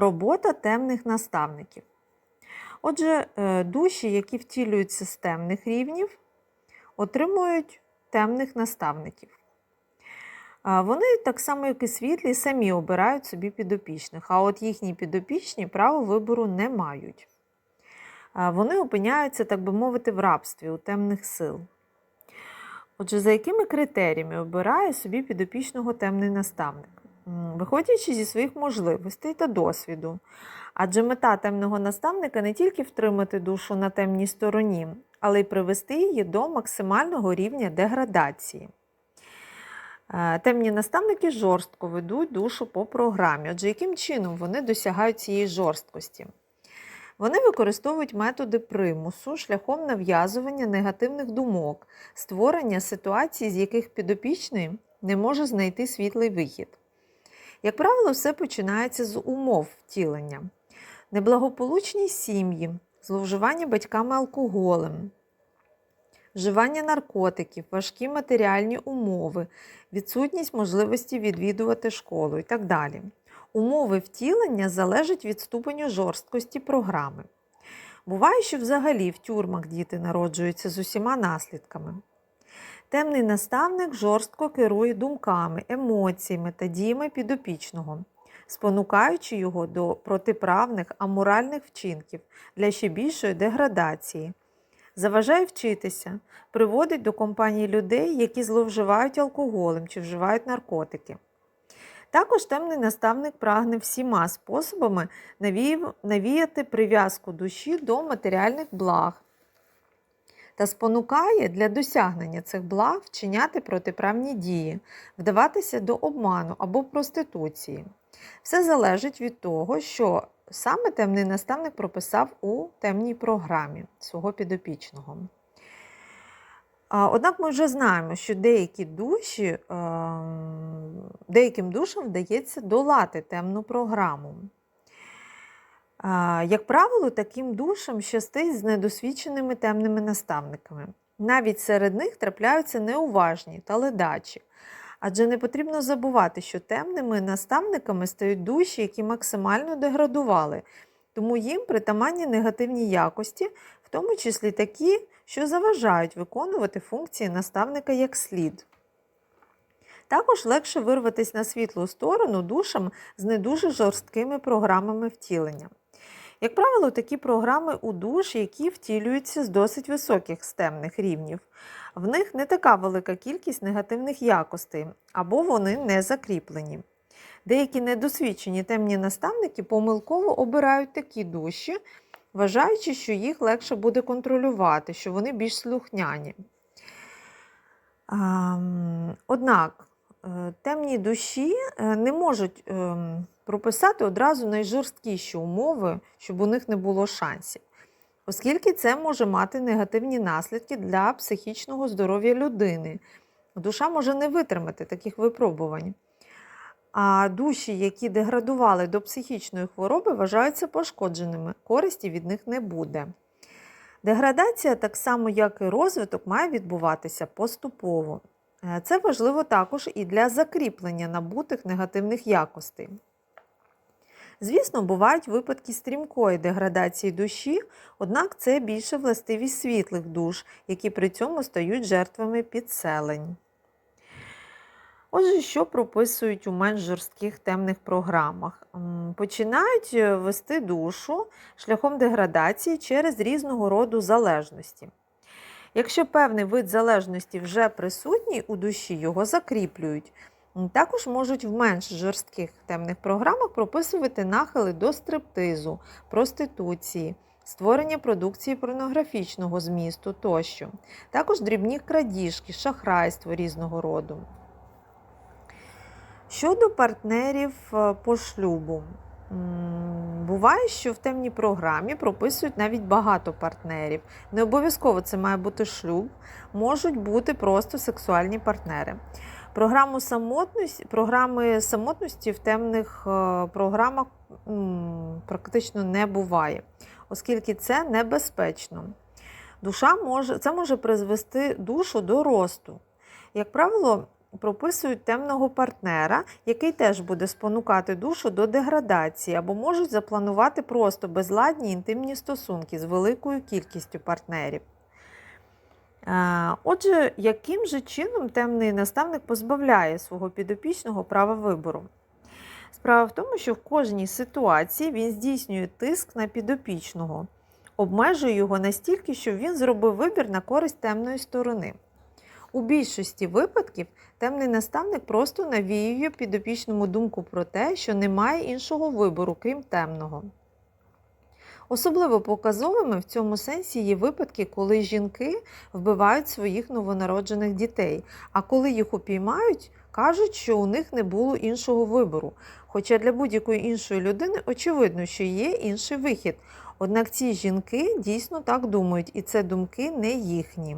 Робота темних наставників. Отже, е, душі, які втілюються з темних рівнів, отримують темних наставників. Вони, так само, як і світлі, самі обирають собі підопічних, а от їхні підопічні право вибору не мають. Вони опиняються, так би мовити, в рабстві у темних сил. Отже, за якими критеріями обирає собі підопічного темний наставник? Виходячи зі своїх можливостей та досвіду. Адже мета темного наставника не тільки втримати душу на темній стороні, але й привести її до максимального рівня деградації. Е, Темні наставники жорстко ведуть душу по програмі. Отже, яким чином вони досягають цієї жорсткості? Вони використовують методи примусу шляхом нав'язування негативних думок, створення ситуацій, з яких підопічний не може знайти світлий вихід. Як правило, все починається з умов втілення, неблагополучні сім'ї, зловживання батьками алкоголем, вживання наркотиків, важкі матеріальні умови, відсутність можливості відвідувати школу і так далі. Умови втілення залежать від ступеню жорсткості програми. Буває, що взагалі в тюрмах діти народжуються з усіма наслідками. Темний наставник жорстко керує думками, емоціями та діями підопічного, спонукаючи його до протиправних аморальних вчинків для ще більшої деградації, заважає вчитися, приводить до компанії людей, які зловживають алкоголем чи вживають наркотики. Також темний наставник прагне всіма способами навіяти прив'язку душі до матеріальних благ та спонукає для досягнення цих благ вчиняти протиправні дії, вдаватися до обману або проституції. Все залежить від того, що саме темний наставник прописав у темній програмі свого підопічного. Однак ми вже знаємо, що деякі душі, ем, деяким душам вдається долати темну програму. Як правило, таким душам щастить з недосвідченими темними наставниками. Навіть серед них трапляються неуважні та ледачі. Адже не потрібно забувати, що темними наставниками стають душі, які максимально деградували, тому їм притаманні негативні якості, в тому числі такі, що заважають виконувати функції наставника як слід. Також легше вирватися на світлу сторону душам з не дуже жорсткими програмами втілення. Як правило, такі програми у душ, які втілюються з досить високих стемних рівнів. В них не така велика кількість негативних якостей, або вони не закріплені. Деякі недосвідчені темні наставники помилково обирають такі душі, вважаючи, що їх легше буде контролювати, що вони більш слухняні. Однак е, темні душі е, не можуть ем, прописати одразу найжорсткіші умови, щоб у них не було шансів, оскільки це може мати негативні наслідки для психічного здоров'я людини. Душа може не витримати таких випробувань. А душі, які деградували до психічної хвороби, вважаються пошкодженими, користі від них не буде. Деградація, так само як і розвиток, має відбуватися поступово. Е, Це важливо також і для закріплення набутих негативних якостей. Звісно, бувають випадки стрімкої деградації душі, однак це більше властивість світлих душ, які при цьому стають жертвами підселень. Отже, що прописують у менш жорстких темних програмах? Починають е, вести душу шляхом деградації через різного роду залежності. Якщо певний вид залежності вже присутній у душі, його закріплюють. Також можуть в менш жорстких темних програмах прописувати нахили до стриптизу, проституції, створення продукції порнографічного змісту тощо. Також дрібні крадіжки, шахрайство різного роду. Щодо партнерів е, по шлюбу, буває, що в темній програмі прописують навіть багато партнерів. Не обов'язково це має бути шлюб, можуть бути просто сексуальні партнери. Програму самотності, програми самотності в темних е, програмах практично не буває, оскільки це небезпечно. Душа може, це може призвести душу до росту. Як правило, прописують темного партнера, який теж буде спонукати душу до деградації, або можуть запланувати просто безладні інтимні стосунки з великою кількістю партнерів. Е, Отже, яким же чином темний наставник позбавляє свого підопічного права вибору? Справа в тому, що в кожній ситуації він здійснює тиск на підопічного, обмежує його настільки, щоб він зробив вибір на користь темної сторони. У більшості випадків темний наставник просто навіює підопічному думку про те, що немає іншого вибору, крім темного. Особливо показовими в цьому сенсі є випадки, коли жінки вбивають своїх новонароджених дітей, а коли їх упіймають, кажуть, що у них не було іншого вибору. Хоча для будь-якої іншої людини очевидно, що є інший вихід. Однак ці жінки дійсно так думають, і це думки не їхні.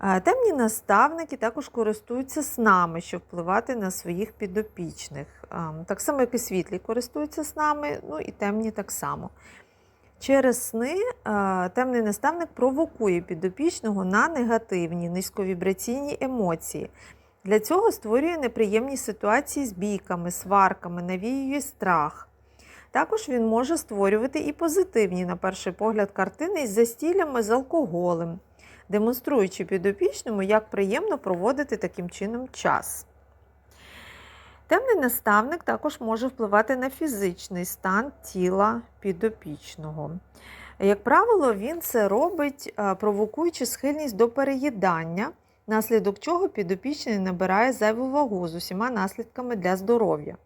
Темні наставники також користуються снами, щоб впливати на своїх підопічних. Так само, як і світлі користуються снами, ну і темні так само. Через сни темний наставник провокує підопічного на негативні, низьковібраційні емоції. Для цього створює неприємні ситуації з бійками, сварками, навіює страх. Також він може створювати і позитивні, на перший погляд, картини із застіллями з алкоголем, демонструючи підопічному, як приємно проводити таким чином час. Темний наставник також може впливати на фізичний стан тіла підопічного. Як правило, він це робить, е, провокуючи схильність до переїдання, наслідок чого підопічний набирає зайву вагу з усіма наслідками для здоров'я.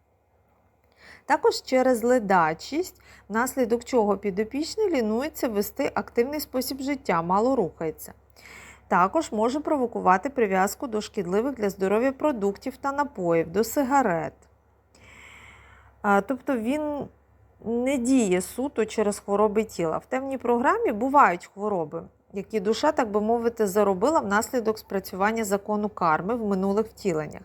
Також через ледачість, внаслідок чого підопічний лінується вести активний спосіб життя, мало рухається. Також може провокувати прив'язку до шкідливих для здоров'я продуктів та напоїв, до сигарет. Тобто він не діє суто через хвороби тіла. В темній програмі бувають хвороби, які душа, так би мовити, заробила внаслідок спрацювання закону карми в минулих втіленнях.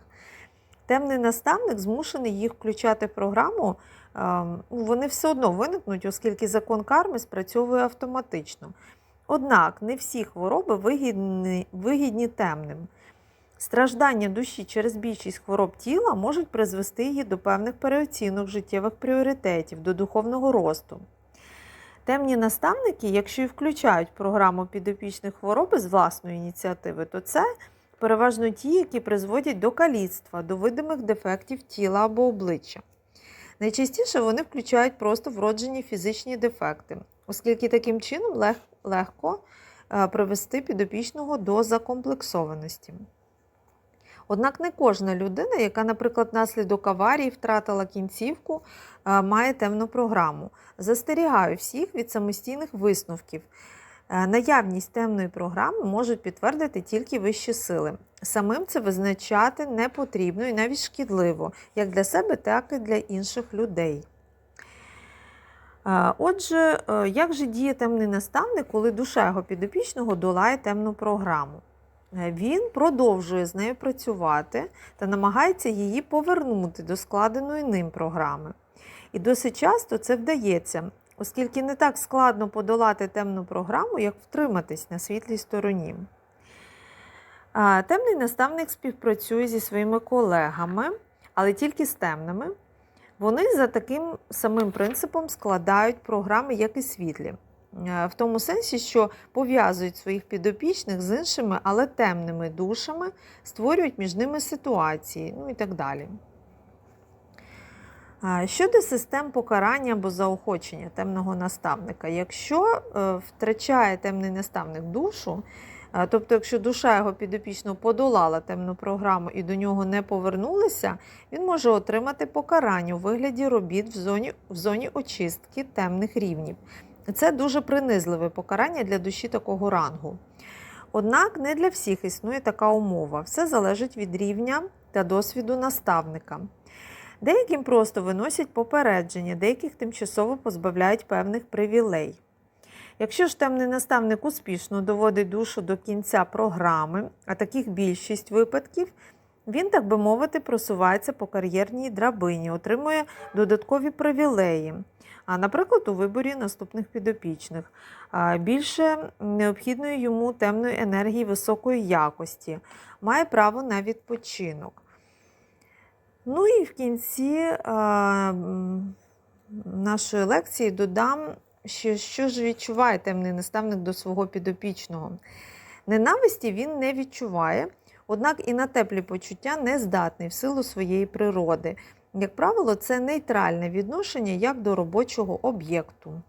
Темний наставник змушений їх включати в програму, ем, ну, вони все одно виникнуть, оскільки закон карми спрацьовує автоматично. Однак не всі хвороби вигідні, вигідні темним. Страждання душі через більшість хвороб тіла можуть призвести її до певних переоцінок життєвих пріоритетів, до духовного росту. Темні наставники, якщо і включають програму підопічних хвороби з власної ініціативи, то це переважно ті, які призводять до каліцтва, до видимих дефектів тіла або обличчя. Найчастіше вони включають просто вроджені фізичні дефекти, оскільки таким чином лег- легко е, привести підопічного до закомплексованості. Однак не кожна людина, яка, наприклад, внаслідок аварії втратила кінцівку, е, має темну програму. Застерігаю всіх від самостійних висновків. Е, Наявність темної програми можуть підтвердити тільки вищі сили. Самим це визначати не потрібно і навіть шкідливо, як для себе, так і для інших людей. Отже, е, як же діє темний наставник, коли душа його підопічного долає темну програму? Е, Він продовжує з нею працювати та намагається її повернути до складеної ним програми. І досить часто це вдається, оскільки не так складно подолати темну програму, як втриматись на світлій стороні. Темний наставник співпрацює зі своїми колегами, але тільки з темними. Вони за таким самим принципом складають програми, як і світлі. Е, В тому сенсі, що пов'язують своїх підопічних з іншими, але темними душами, створюють між ними ситуації, ну і так далі. Щодо систем покарання або заохочення темного наставника, якщо е, втрачає темний наставник душу, е, тобто, якщо душа його підопічно подолала темну програму і до нього не повернулася, він може отримати покарання у вигляді робіт в зоні, в зоні очистки темних рівнів. Це дуже принизливе покарання для душі такого рангу. Однак не для всіх існує така умова. Все залежить від рівня та досвіду наставника. Деяким просто виносять попередження, деяких тимчасово позбавляють певних привілей. Якщо ж темний наставник успішно доводить душу до кінця програми, а таких більшість випадків, він, так би мовити, просувається по кар'єрній драбині, отримує додаткові привілеї. А, Наприклад, у виборі наступних підопічних. Більше необхідної йому темної енергії високої якості, має право на відпочинок. Ну і в кінці нашої лекції додам, що, що ж відчуває темний наставник до свого підопічного. Ненависті він не відчуває, однак і на теплі почуття не здатний в силу своєї природи. Як правило, це нейтральне відношення як до робочого об'єкту.